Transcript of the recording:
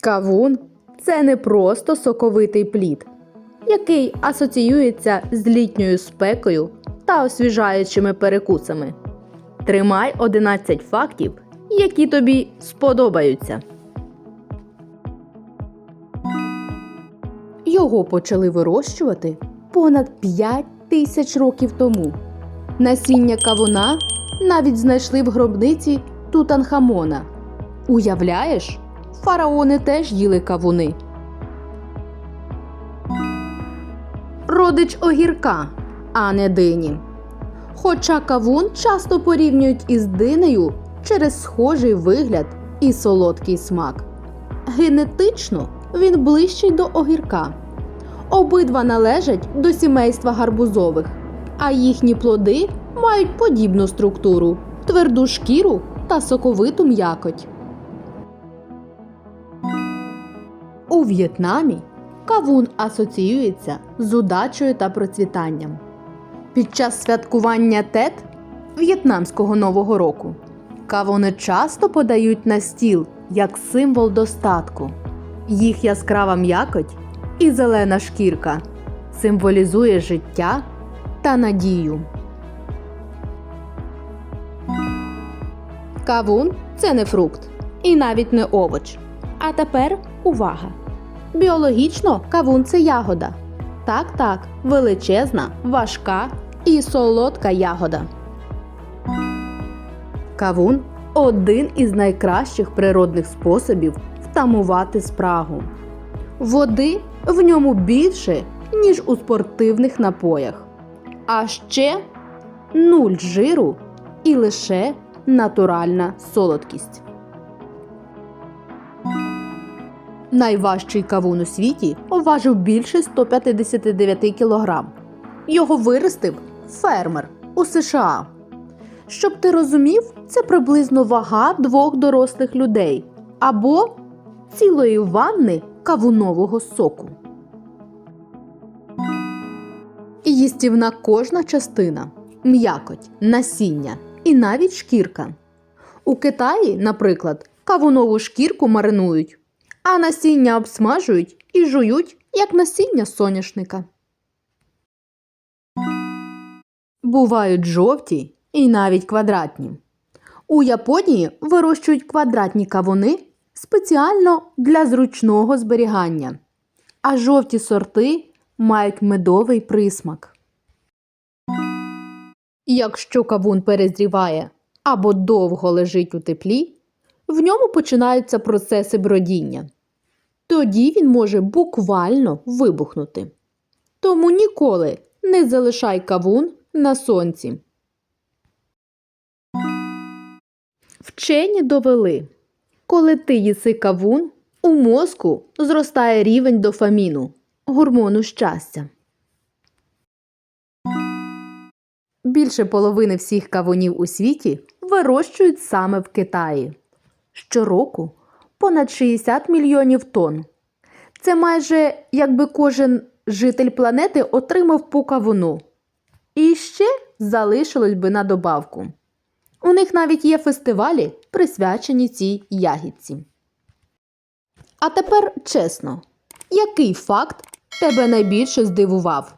Кавун це не просто соковитий плід, який асоціюється з літньою спекою та освіжаючими перекусами. Тримай 11 фактів, які тобі сподобаються. Його почали вирощувати понад 5 тисяч років тому. Насіння кавуна навіть знайшли в гробниці Тутанхамона. Уявляєш, фараони теж їли кавуни. Родич огірка, а не дині. Хоча кавун часто порівнюють із динею через схожий вигляд і солодкий смак. Генетично він ближчий до огірка. Обидва належать до сімейства гарбузових, а їхні плоди мають подібну структуру, тверду шкіру та соковиту м'якоть. У В'єтнамі кавун асоціюється з удачею та процвітанням. Під час святкування тет в'єтнамського нового року кавуни часто подають на стіл як символ достатку. Їх яскрава м'якоть і зелена шкірка символізує життя та надію. Кавун це не фрукт і навіть не овоч. А тепер увага! Біологічно кавун це ягода. Так, так, величезна, важка і солодка ягода. Кавун один із найкращих природних способів втамувати спрагу. Води в ньому більше, ніж у спортивних напоях. А ще нуль жиру і лише натуральна солодкість. Найважчий кавун у світі важив більше 159 кг. Його виростив фермер у США. Щоб ти розумів, це приблизно вага двох дорослих людей або цілої ванни кавунового соку. Їстівна кожна частина, м'якоть, насіння і навіть шкірка. У Китаї, наприклад, кавунову шкірку маринують, а насіння обсмажують і жують, як насіння соняшника. Бувають жовті і навіть квадратні. У Японії вирощують квадратні кавуни спеціально для зручного зберігання, а жовті сорти мають медовий присмак. Якщо кавун перезріває або довго лежить у теплі, в ньому починаються процеси бродіння. Тоді він може буквально вибухнути. Тому ніколи не залишай кавун на сонці. Вчені довели, коли ти їси кавун, у мозку зростає рівень дофаміну, гормону щастя. Більше половини всіх кавунів у світі вирощують саме в Китаї. Щороку понад 60 мільйонів тонн. Це майже якби кожен житель планети отримав по кавуну. І ще залишилось би на добавку. У них навіть є фестивалі, присвячені цій ягідці. А тепер чесно, який факт тебе найбільше здивував?